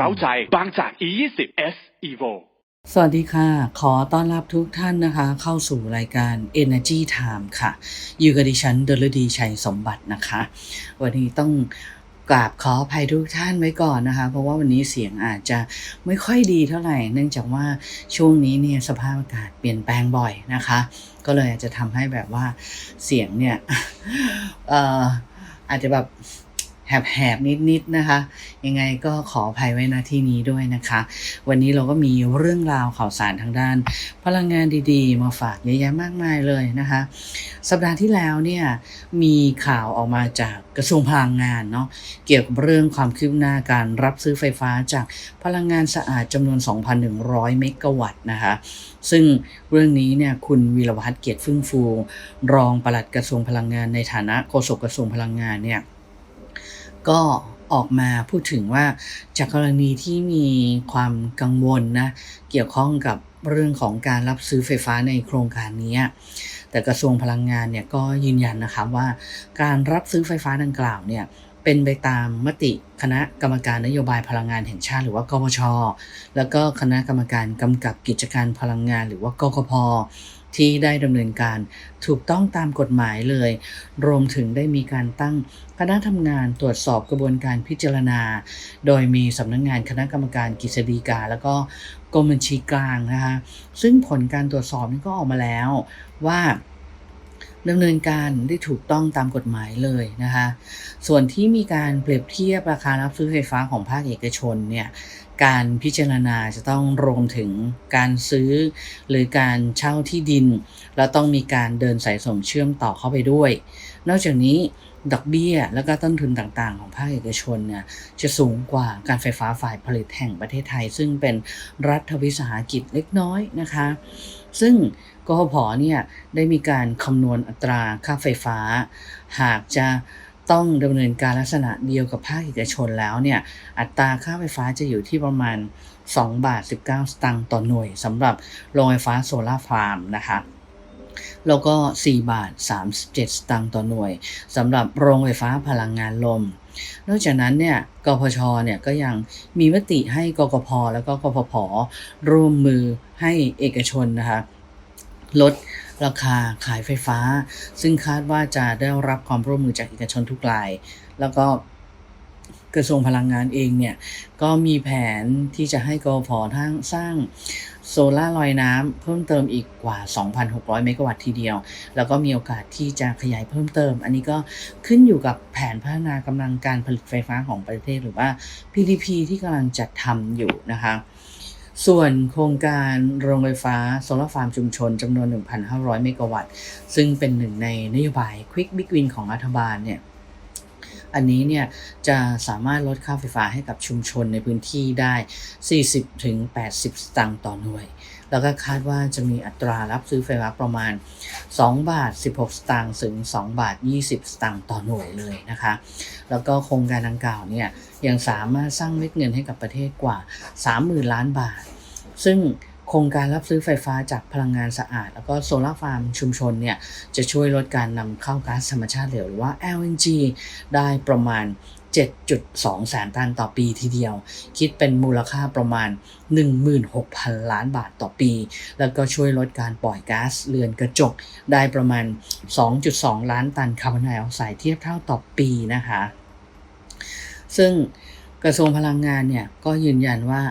ร้าใจบางจาก E20 S Evo สวัสดีค่ะ ขอต้อนรับทุกท่านนะคะ เข้าสู่รายการ Energy Time ค่ะ อยู่กับดิฉันดลดีชัยสมบัตินะคะ วันนี้ต้อง กราบขออภัยทุกท่านไว้ก่อนนะคะ เพราะว่าวันนี้เสียงอาจจะไม่ค่อยดีเท่าไหร่ เนื่องจากว่าช่วงนี้เนี่ยสภาพอากาศเปลี่ยนแปลงบ่อยนะคะ ก็เลยอาจจะทำให้แบบว่าเสียงเนี่ยอออาจจะแบบ แหบๆ นิดๆ นะคะ ยังไงก็ขออภัยไว้ณที่นี้ด้วยนะคะ วันนี้เราก็มีเรื่องราวข่าวสารทางด้าน พลังงานดีๆ มาฝากเยอะแยะมากมายเลยนะคะ สัปดาห์ที่แล้วเนี่ยมีข่าวออกมาจากกระทรวงพลังงานเนาะเกี่ยวกับเรื่องความคืบหน้าการรับซื้อไฟฟ้าจากพลังงานสะอาดจำนวน 2,100 เมกะวัตต์นะคะ ซึ่งเรื่องนี้เนี่ยคุณวีรวัฒน์เกียรติฟึ่งฟู รองปลัดกระทรวงพลังงานในฐานะโฆษกกระทรวงพลังงานเนี่ย ก็ออกมาพูดถึงว่าจากกรณีที่มีความกังวลนะเกี่ยวข้องกับเรื่องของการรับซื้อไฟฟ้าในโครงการนี้ แต่กระทรวงพลังงานเนี่ยก็ยืนยันนะคะว่า การรับซื้อไฟฟ้าดังกล่าวเนี่ยเป็นไปตามมติคณะกรรมการนโยบายพลังงานแห่งชาติหรือว่ากพช แล้วก็คณะกรรมการกำกับกิจการพลังงานหรือว่ากกพ ที่ได้ดำเนินการถูกต้องตามกฎหมายเลย รวมถึงได้มีการตั้งคณะทำงานตรวจสอบกระบวนการพิจารณา โดยมีสำนักงงานคณะกรรมการกฤษฎีกา แล้วก็กรมบัญชีกลางนะคะซึ่งผลการตรวจสอบนี่ก็ออกมาแล้วว่าดำเนินการได้ถูกต้องตามกฎหมายเลยนะคะ ส่วนที่มีการเปรียบเทียบราคารับซื้อไฟฟ้าของภาคเอกชนเนี่ย การพิจารณาจะต้องรวมถึงการซื้อ หรือการเช่าที่ดิน แล้วต้องมีการเดินสายส่งเชื่อมต่อเข้าไปด้วย นอกจากนี้ดอกเบี้ยและก็ต้นทุนต่างๆ ของภาคเอกชนเนี่ยจะสูงกว่าการไฟฟ้าฝ่ายผลิตแห่งประเทศไทย ซึ่งเป็นรัฐวิสาหกิจเล็กน้อยนะคะ ซึ่งกพพเนี่ยได้มีการคำนวณอัตราค่าไฟฟ้า หากจะ ต้องดำเนินการลักษณะเดียวกับภาคเอกชนแล้วเนี่ย อัตราค่าไฟฟ้าจะอยู่ที่ประมาณ 2 บาท 19 สตางค์ต่อหน่วยสำหรับโรงไฟฟ้าโซลาร์ฟาร์มนะคะแล้วก็ 4 บาท 37 สตางค์ต่อหน่วยสำหรับโรงไฟฟ้าพลังงานลม นอกจากนั้นเนี่ย กพช เนี่ยก็ยังมีมติให้กกพ แล้วก็กพพร่วมมือให้เอกชนนะคะลด ราคาขายไฟฟ้า ซึ่งคาดว่าจะได้รับความร่วมมือจากเอกชนทุกราย แล้วก็กระทรวงพลังงานเองเนี่ย ก็มีแผนที่จะให้กอพอทั้งสร้างโซลาร์ลอยน้ำเพิ่มเติมอีกกว่า 2,600 เมกะวัตต์ทีเดียว แล้วก็มีโอกาสที่จะขยายเพิ่มเติม อันนี้ก็ขึ้นอยู่กับแผนพัฒนากำลังการผลิตไฟฟ้าของประเทศหรือว่า PDP ที่กำลังจัดทำอยู่นะคะ ส่วนโครงการโรงไฟฟ้าโซลาร์ฟาร์มชุมชนจำนวน 1,500 เมกะวัตต์ ซึ่งเป็นหนึ่งในนโยบาย Quick Big Win ของรัฐบาลเนี่ยอันนี้เนี่ยจะสามารถลดค่าไฟฟ้าให้กับชุมชนในพื้นที่ได้ 40-80สตางค์ต่อหน่วย แล้วก็คาดว่าจะมีอัตรารับซื้อไฟฟ้าประมาณ 2 บาท 16 สตางค์ถึง 2 บาท 20 สตางค์ต่อหน่วยเลยนะคะ แล้วก็โครงการดังกล่าวเนี่ย ยังสามารถสร้างเม็ดเงินให้กับประเทศกว่า 30,000 ล้านบาท ซึ่งโครงการรับซื้อไฟฟ้าจากพลังงานสะอาด แล้วก็โซลาร์ฟาร์มชุมชนเนี่ยจะช่วยลดการนำเข้าก๊าซธรรมชาติเหลวหรือว่า LNG ได้ประมาณ 7.2 แสนตันต่อปีทีเดียว คิดเป็นมูลค่าประมาณ 16,000 ล้านบาทต่อปี แล้วก็ช่วยลดการปล่อยก๊าซเรือนกระจก ได้ประมาณ 2.2 ล้านตันคาร์บอนไดออกไซด์เทียบเท่าต่อปีนะคะ ซึ่งกระทรวงพลังงานเนี่ยก็ยืนยันว่า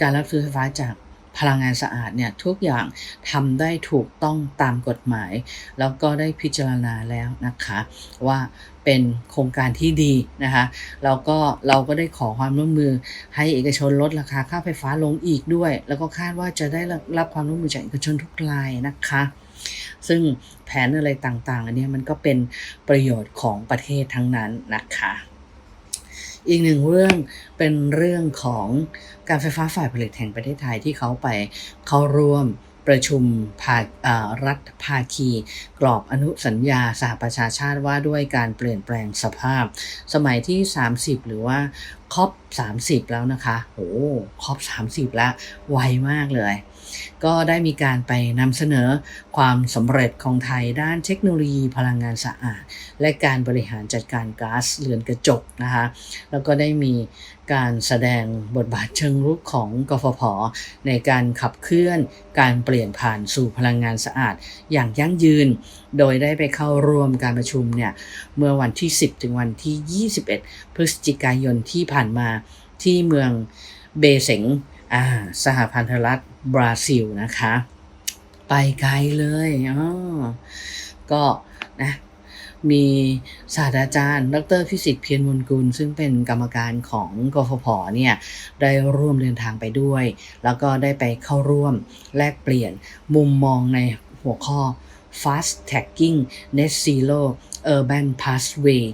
การรับซื้อไฟฟ้าจากพลังงานสะอาดเนี่ยทุกอย่างทำได้ถูกต้องตามกฎหมาย แล้วก็ได้พิจารณาแล้วนะคะว่าเป็นโครงการที่ดีนะคะแล้วก็เราก็ได้ขอความร่วมมือให้เอกชนลดราคาค่าไฟฟ้าลงอีกด้วย แล้วก็คาดว่าจะได้รับความร่วมมือจากเอกชนทุกรายนะคะซึ่งแผนอะไรต่างๆ อันนี้มันก็เป็นประโยชน์ของประเทศทั้งนั้นนะคะ อีกหนึ่งเรื่องเป็นเรื่องของการไฟฟ้าฝ่ายผลิตแห่งประเทศไทยที่เขาไปเข้าร่วมประชุมภาอ่ารัฐภาคี กรอบอนุสัญญาสหประชาชาติว่าด้วยการเปลี่ยนแปลงสภาพ สมัยที่ 30 หรือว่าครอบ30 แล้วนะคะโอ้ครอบ30 แล้วไวมากเลย ก็ได้มีการไปนำเสนอความสำเร็จของไทยด้านเทคโนโลยีพลังงานสะอาด และการบริหารจัดการก๊าซเรือนกระจกนะคะแล้วก็ได้มีการแสดงบทบาทเชิงรุกของกฟผ ในการขับเคลื่อนการเปลี่ยนผ่านสู่พลังงานสะอาด อย่างยั่งยืน โดยได้ไปเข้าร่วมการประชุมเนี่ยเมื่อวันที่ 10 ถึงวันที่ 21 พฤศจิกายนที่ผ่านมาที่เมืองเบเซง อ่าสหพันธรัฐบราซิลนะคะ ไปไกลเลยอ๋อก็นะมีศาสตราจารย์ ดรพิสิทธิ์เพียรมนกุล ซึ่งเป็นกรรมการของกฟผเนี่ยได้ร่วมเดินทางไปด้วย แล้วก็ได้ไปเข้าร่วมแลกเปลี่ยนมุมมองในหัวข้อ fast tagging net zero urban pathway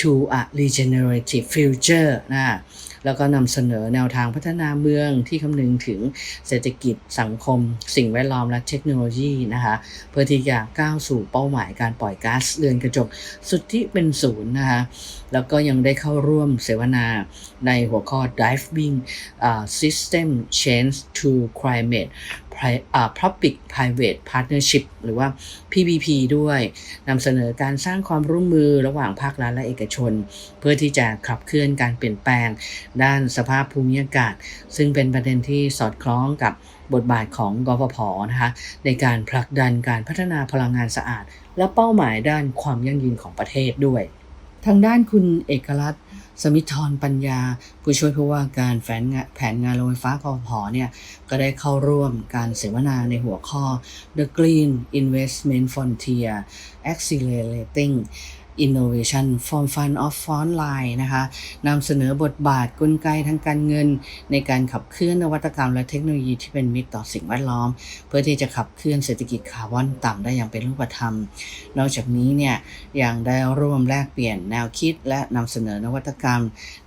to a regenerative future นะ แล้วก็นำเสนอแนวทางพัฒนาเมืองที่คำนึงถึงเศรษฐกิจสังคม สิ่งแวดล้อมและเทคโนโลยีนะคะเพื่อที่จะก้าวสู่เป้าหมายการปล่อยก๊าซเรือนกระจกสุดที่เป็นศูนย์นะคะแล้วก็ยังได้เข้าร่วมเสวนาในหัวข้อ diving uh, System Change to Climate Public Private Partnership หรือว่า PPP ด้วยนำเสนอการสร้างความร่วมมือระหว่างภาครัฐและเอกชน เพื่อที่จะขับเคลื่อนการเปลี่ยนแปลง ด้านสภาพภูมิอากาศ ซึ่งเป็นประเด็นที่สอดคล้องกับบทบาทของกฟผนะคะในการผลักดันการพัฒนาพลังงานสะอาด และเป้าหมายด้านความยั่งยืนของประเทศด้วย ทางด้านคุณเอกลักษณ์ สมิทธรปัญญา ผู้ช่วยผู้ว่าการแผนงานแผนงานโรงไฟฟ้าพอพอเนี่ยก็ได้เข้าร่วมการเสวนาในหัวข้อ The Green Investment Frontier Accelerating Innovation from Fund of Front Line นะคะนำเสนอบทบาทกลไกทางการเงิน ในการขับเคลื่อนนวัตกรรมและเทคโนโลยีที่เป็นมิตรต่อสิ่งแวดล้อม เพื่อที่จะขับเคลื่อนเศรษฐกิจคาร์บอนต่ำได้อย่างเป็นรูปธรรม นอกจากนี้เนี่ยยังได้ร่วมแลกเปลี่ยนแนวคิด และนำเสนอนวัตกรรม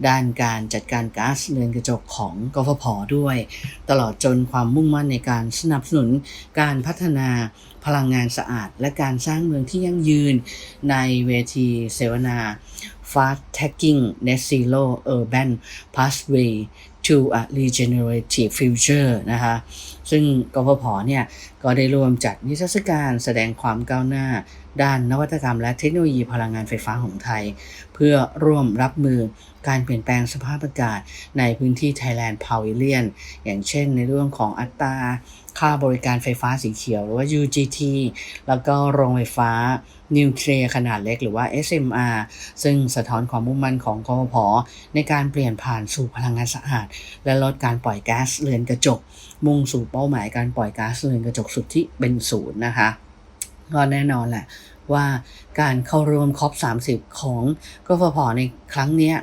ด้านการจัดการก๊าซเรือนกระจกของกฟผด้วย ตลอดจนความมุ่งมั่นในการสนับสนุนการพัฒนาพลังงานสะอาด และการสร้างเมืองที่ยั่งยืนในเวทีเสวนา Fast Tagging Net Zero Urban Pathway to a Regenerative Future นะคะซึ่งกพผเนี่ยก็ได้ร่วมจัดนิทรรศการแสดงความก้าวหน้า ด้านนวัตกรรมและเทคโนโลยีพลังงานไฟฟ้าของไทย เพื่อร่วมรับมือการเปลี่ยนแปลงสภาพอากาศในพื้นที่ Thailand Pavilion อย่างเช่นในเรื่องของอัตราค่าบริการไฟฟ้าสีเขียว หรือว่า UGT แล้วก็โรงไฟฟ้านิวเคลียร์ขนาดเล็กหรือว่า SMR ซึ่งสะท้อนความมุ่งมั่นของกฟผในการเปลี่ยนผ่านสู่พลังงานสะอาด และลดการปล่อยก๊าซเรือนกระจก มุ่งสู่เป้าหมายการปล่อยก๊าซเรือนกระจกสุดที่เป็นศูนย์นะคะก็แน่นอนแหละว่าการเข้าร่วมคอป30 ของกฟผในครั้งนี้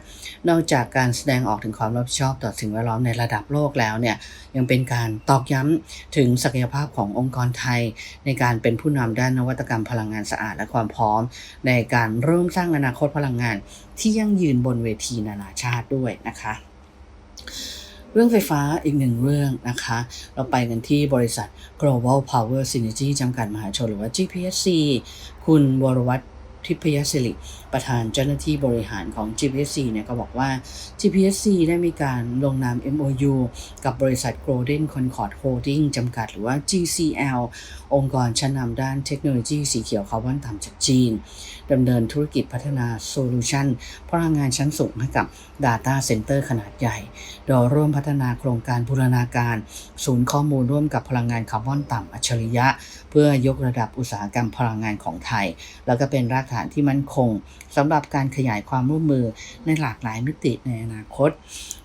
นอกจากการแสดงออกถึงความรับผิดชอบต่อสิ่งแวดล้อมในระดับโลกแล้วเนี่ยยังเป็นการตอกย้ำถึงศักยภาพขององค์กรไทย ในการเป็นผู้นำด้านนวัตกรรมพลังงานสะอาดและความพร้อม ในการเริ่มสร้างอนาคตพลังงานที่ยั่งยืนบนเวทีนานาชาติด้วยนะคะ เรื่องไฟฟ้าอีกหนึ่งเรื่องนะคะ เราไปกันที่บริษัท Global Power Synergy จำกัดมหาชนหรือว่า GPSC คุณวรวัตรทิพยศิริ ประธานเจ้าหน้าที่บริหารของ GPSC เนี่ยก็บอกว่า GPSC ได้มีการลงนาม MOU กับบริษัท Golden Concord Holding จำกัดหรือว่า GCL องค์กรชั้นนำด้านเทคโนโลยีสีเขียวคาร์บอนต่ำจากจีนดำเนินธุรกิจพัฒนาโซลูชันพลังงานชั้นสูงให้กับ Data Center ขนาดใหญ่ โดยร่วมพัฒนาโครงการบูรณาการ ศูนย์ข้อมูลร่วมกับพลังงานคาร์บอนต่ำอัจฉริยะ เพื่อยกระดับอุตสาหกรรมพลังงานของไทย แล้วก็เป็นรากฐานที่มั่นคง สำหรับการขยายความร่วมมือในหลากหลายมิติในอนาคต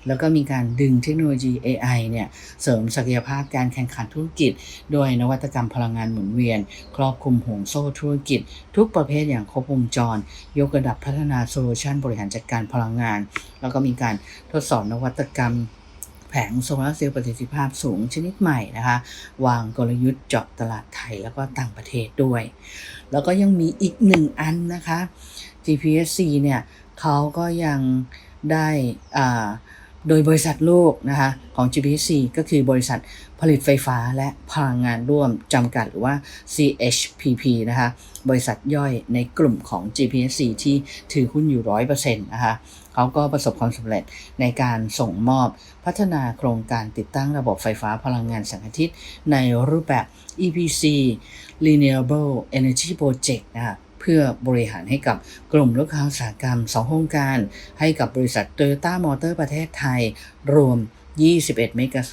แล้วก็มีการดึงเทคโนโลยี AI เนี่ยเสริมศักยภาพการแข่งขันธุรกิจ โดยนวัตกรรมพลังงานหมุนเวียน ครอบคลุมห่วงโซ่ธุรกิจ ทุกประเภทอย่างครบวงจร ยกระดับพัฒนาโซลูชันบริหารจัดการพลังงาน แล้วก็มีการทดสอบนวัตกรรมแผงโซลาร์เซลล์ประสิทธิภาพสูงชนิดใหม่นะคะ วางกลยุทธ์เจาะตลาดไทยแล้วก็ต่างประเทศด้วย แล้วก็ยังมีอีกหนึ่งอันนะคะ GPSC เนี่ยเขาก็ยังได้อ่าโดยบริษัทลูกนะคะของ GPSC ก็คือบริษัทผลิตไฟฟ้าและพลังงานร่วมจำกัดหรือว่า CHPP นะคะบริษัทย่อยในกลุ่มของ GPSC ที่ถือหุ้นอยู่100%นะคะเขาก็ประสบความสำเร็จในการส่งมอบพัฒนาโครงการติดตั้งระบบไฟฟ้าพลังงานแสงอาทิตย์ในรูปแบบ EPC Renewable Energy Project นะคะ เพื่อบริหารให้กับกลุ่มลูกค้าอุตสาหกรรม 2 โครงการ ให้กับบริษัท Toyota Motor ประเทศไทย รวม 21 เมกะ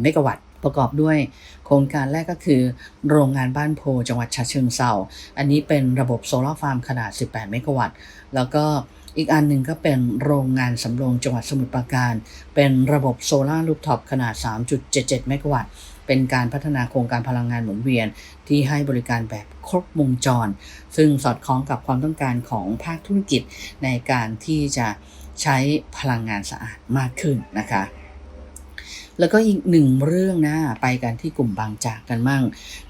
เมกะวัตต์ประกอบด้วย โครงการแรกก็คือ โรงงานบ้านโพจังหวัดฉะเชิงเซาอันนี้เป็นระบบโซลาร์ฟาร์มขนาด 18 เมกะวัตต์ แล้วก็อีกอันหนึ่งก็เป็นโรงงานสำโรงจังหวัดสมุทรปราการ เป็นระบบโซลาร์ลูฟท็อปขนาด 3.77 เมกะวัตต์ เป็นการพัฒนาโครงการพลังงานหมุนเวียนที่ให้บริการแบบครบวงจร ซึ่งสอดคล้องกับความต้องการของภาคธุรกิจในการที่จะใช้พลังงานสะอาดมากขึ้นนะคะ แล้วก็อีกหนึ่งเรื่องนะ ไปกันที่กลุ่มบางจากกันมั่ง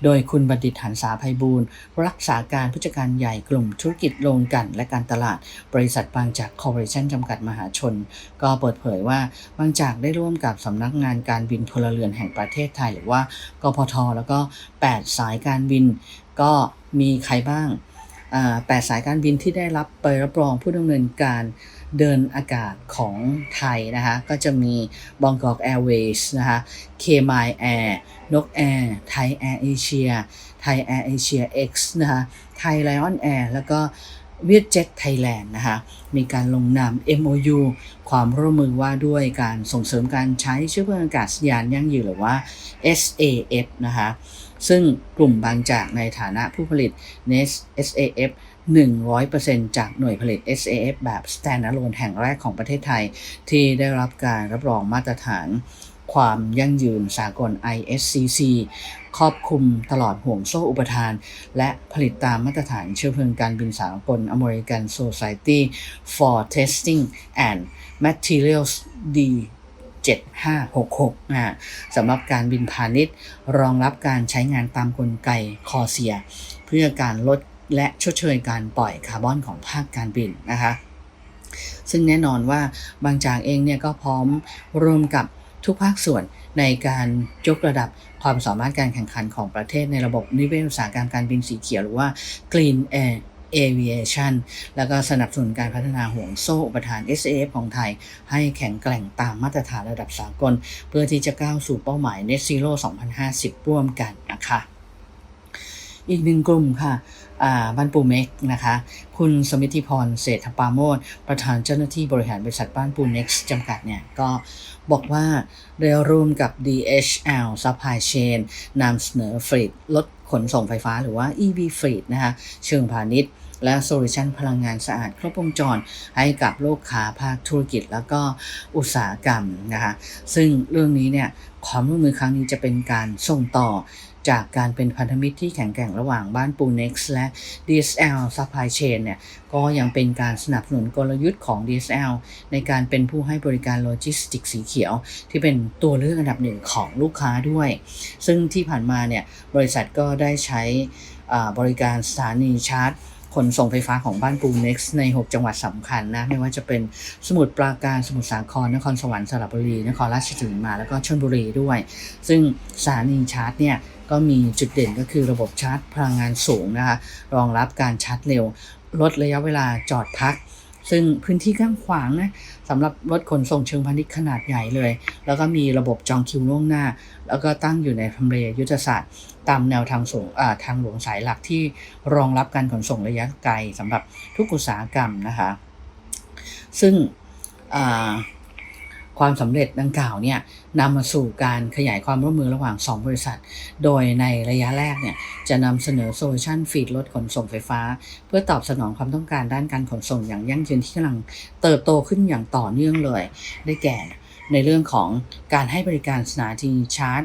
โดยคุณบัณฑิตหันษาภัยบูรณ์รักษาการผู้จัดการใหญ่กลุ่มธุรกิจโรงกันและการตลาด บริษัทบางจากคอร์ปอเรชั่นจำกัดมหาชน ก็เปิดเผยว่าบางจากได้ร่วมกับสำนักงานการบินพลเรือนแห่งประเทศไทย หรือว่ากพท แล้วก็ 8 สายการบิน ก็มีใครบ้างอ่าแปดสายการบินที่ได้รับใบรับรองผู้ดำเนินการ เดินอากาศของไทยนะคะก็จะมีบองกอกแอร์เวย์นะคะเคมายแอร์นกแอร์ไทยแอร์เอเชียไทยแอร์เอเชีย X นะคะไทยไลออนแอร์แล้วก็เวียดเจ็ตไทยแลนด์นะคะมีการลงนาม MOU ความร่วมมือว่าด้วยการส่งเสริมการใช้เชื้อเพลิงอากาศยานยั่งยืนหรือว่า SAF นะคะซึ่งกลุ่มบางจากในฐานะผู้ผลิต NES SAF 100%จากหน่วยผลิต SAF แบบ standalone แห่งแรกของประเทศไทย ที่ได้รับการรับรองมาตรฐานความยั่งยืนสากล ISCC ครอบคลุมตลอดห่วงโซ่อุปทาน และผลิตตามมาตรฐานเชื้อเพลิงการบินสากล American Society for Testing and Materials D 7566นะสำหรับการบินพาณิชย์ รองรับการใช้งานตามกลไกคอเซีย เพื่อการลด และชดเชยการปล่อยคาร์บอนของภาคการบินนะคะ ซึ่งแน่นอนว่าบางจากเองเนี่ยก็พร้อมร่วมกับทุกภาคส่วนในการยกระดับความสามารถการแข่งขันของประเทศในระบบนิเวศอุตสาหกรรมการบินสีเขียวหรือว่า Clean Air Aviation แล้วก็สนับสนุนการพัฒนาห่วงโซ่อุปทาน SAF ของไทย ให้แข็งแกร่งตามมาตรฐานระดับสากล เพื่อที่จะก้าวสู่เป้าหมาย Net Zero 2050 ร่วมกันนะคะ อีกหนึ่งกลุ่มค่ะ บ้านปูเม็กนะคะ คุณสมิทธิพรเศรษฐปาโมทประธานเจ้าหน้าที่บริหารบริษัทบ้านปูเน็กซ์จำกัดเนี่ยก็บอกว่าได้ร่วมกับ DHL Supply Chain นำเสนอฟรีดรถขนส่งไฟฟ้าหรือว่า EV ฟรีดนะคะเชิงพาณิชย์และโซลูชันพลังงานสะอาดครบวงจรให้กับลูกค้าภาคธุรกิจแล้วก็อุตสาหกรรมนะคะซึ่งเรื่องนี้เนี่ยความร่วมมือครั้งนี้จะเป็นการส่งต่อ จากการเป็นพันธมิตรที่แข็งแกร่งระหว่างบ้านปู Next และ DSL Supply Chain เนี่ยก็ยังเป็นการสนับสนุนกลยุทธ์ของ DSL ในการเป็นผู้ให้บริการโลจิสติกสีเขียว ที่เป็นตัวเลือกอันดับหนึ่งของลูกค้าด้วย ซึ่งที่ผ่านมาเนี่ยบริษัทก็ได้ใช้บริการสถานีชาร์จ ขนส่งไฟฟ้าของบ้านปู Next ใน 6 จังหวัดสำคัญนะไม่ว่าจะเป็นสมุทรปราการสมุทรสาครนครสวรรค์สระบุรีนครราชสีมาแล้วก็ชลบุรีด้วย ซึ่งสถานีชาร์จเนี่ยก็มีจุดเด่นก็คือระบบชาร์จพลังงานสูงนะคะรองรับการชาร์จเร็ว ลดระยะเวลาจอดพัก ซึ่งพื้นที่กว้างขวางนะสำหรับรถขนส่งเชิงพาณิชย์ขนาดใหญ่เลย แล้วก็มีระบบจองคิวล่วงหน้า แล้วก็ตั้งอยู่ในทำเลยุทธศาสตร์ ตามแนวทางสูงทางหลวงสายหลักที่รองรับการขนส่งระยะไกลสำหรับทุกอุตสาหกรรมนะคะ ซึ่งควความสำเร็จดังกล่าวเนี่ยนำมาสู่การขยายความร่วมมือระหว่าง 2 บริษัท โดยในระยะแรกเนี่ยจะนำเสนอโซลูชันฟีดรถขนส่งไฟฟ้า เพื่อตอบสนองความต้องการด้านการขนส่งอย่างยั่งยืนที่กำลังเติบโตขึ้นอย่างต่อเนื่องเลย ได้แก่ ในเรื่องของการให้บริการสถานีชาร์จ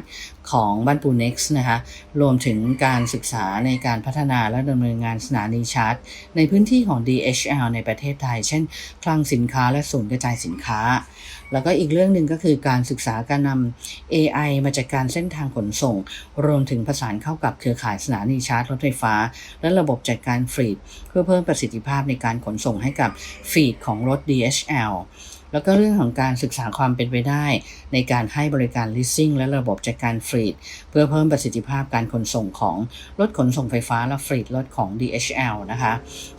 ของบ้านปู Next นะคะรวมถึงการศึกษาในการพัฒนาและดำเนินงานสถานีชาร์จ ในพื้นที่ของ DHL ในประเทศไทย เช่น คลังสินค้าและศูนย์กระจายสินค้า แล้วก็อีกเรื่องหนึ่งก็คือการศึกษาการนำ AI มาจัดการเส้นทางขนส่ง รวมถึงประสานเข้ากับเครือข่ายสถานีชาร์จรถไฟฟ้า และระบบจัดการฟรีดเพื่อเพิ่มประสิทธิภาพในการขนส่งให้กับฟีดของรถ DHL แล้วก็เรื่องของการศึกษาความเป็นไปได้ ในการให้บริการ leasing และระบบจัดการฟรีดเพื่อเพิ่มประสิทธิภาพการขนส่งของรถขนส่งไฟฟ้าและฟรีดรถของ DHL นะคะ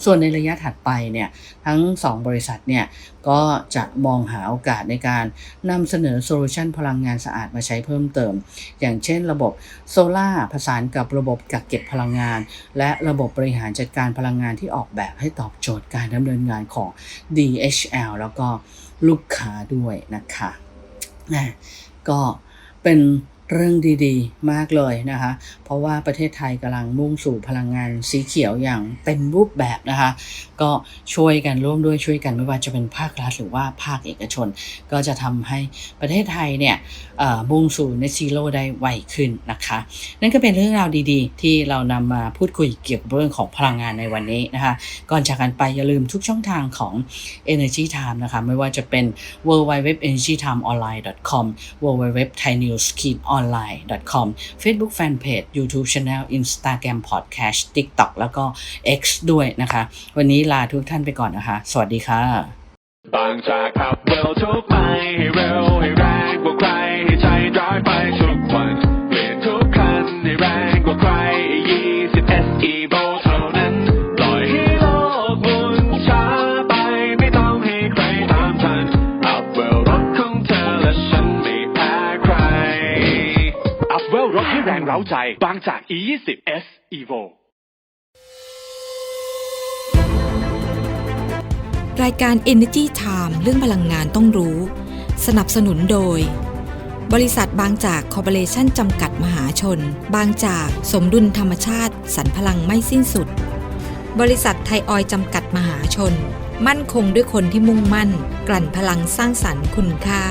ส่วนในระยะถัดไปเนี่ยทั้ง 2 บริษัทเนี่ยก็จะมองหาโอกาสในการนำเสนอโซลูชันพลังงานสะอาดมาใช้เพิ่มเติม อย่างเช่นระบบโซล่าผสานกับระบบกักเก็บพลังงาน และระบบบริหารจัดการพลังงานที่ออกแบบให้ตอบโจทย์การดำเนินงานของ DHL แล้วก็ ลูกค้าด้วยนะคะนะก็เป็น เรื่องดีๆ มากเลยนะคะ เพราะว่าประเทศไทยกำลังมุ่งสู่พลังงานสีเขียวอย่างเต็มรูปแบบนะคะ ก็ช่วยกันร่วมด้วยช่วยกันไม่ว่าจะเป็นภาครัฐหรือว่าภาคเอกชน ก็จะทำให้ประเทศไทยเนี่ยมุ่งสู่ net zero ได้ไวขึ้นนะคะ นั่นก็เป็นเรื่องราวดีๆ ที่เรานำมาพูดคุยเกี่ยวกับเรื่องของพลังงานในวันนี้นะคะ ก่อนจากกันไปอย่าลืมทุกช่องทางของ Energy Time นะคะไม่ว่าจะเป็น w w w e n e r g y t i m e o n l i n e c o m w w w t h a i n e w s k e o n l i n e c o m Facebook Fanpage YouTube Channel Instagram Podcast TikTok แล้วก็ X ด้วยนะคะ วันนี้ลาทุกท่านไปก่อนนะคะ สวัสดีค่ะบางจากขับเร็วทุกไปให้เร็วให้แรงกว่าใครให้ใจร้ายไปทุกวันเปลี่ยนทุกคันให้แรงกว่าใคร20 SE เร้าใจ บางจาก E20 S Evo รายการ Energy Time เรื่องพลังงานต้องรู้ สนับสนุนโดย บริษัทบางจากคอร์ปอเรชั่นจำกัดมหาชน บางจากสมดุลธรรมชาติสรรพลังไม่สิ้นสุด บริษัทไทยออยจำกัดมหาชน มั่นคงด้วยคนที่มุ่งมั่น กลั่นพลังสร้างสรรค์คุณค่า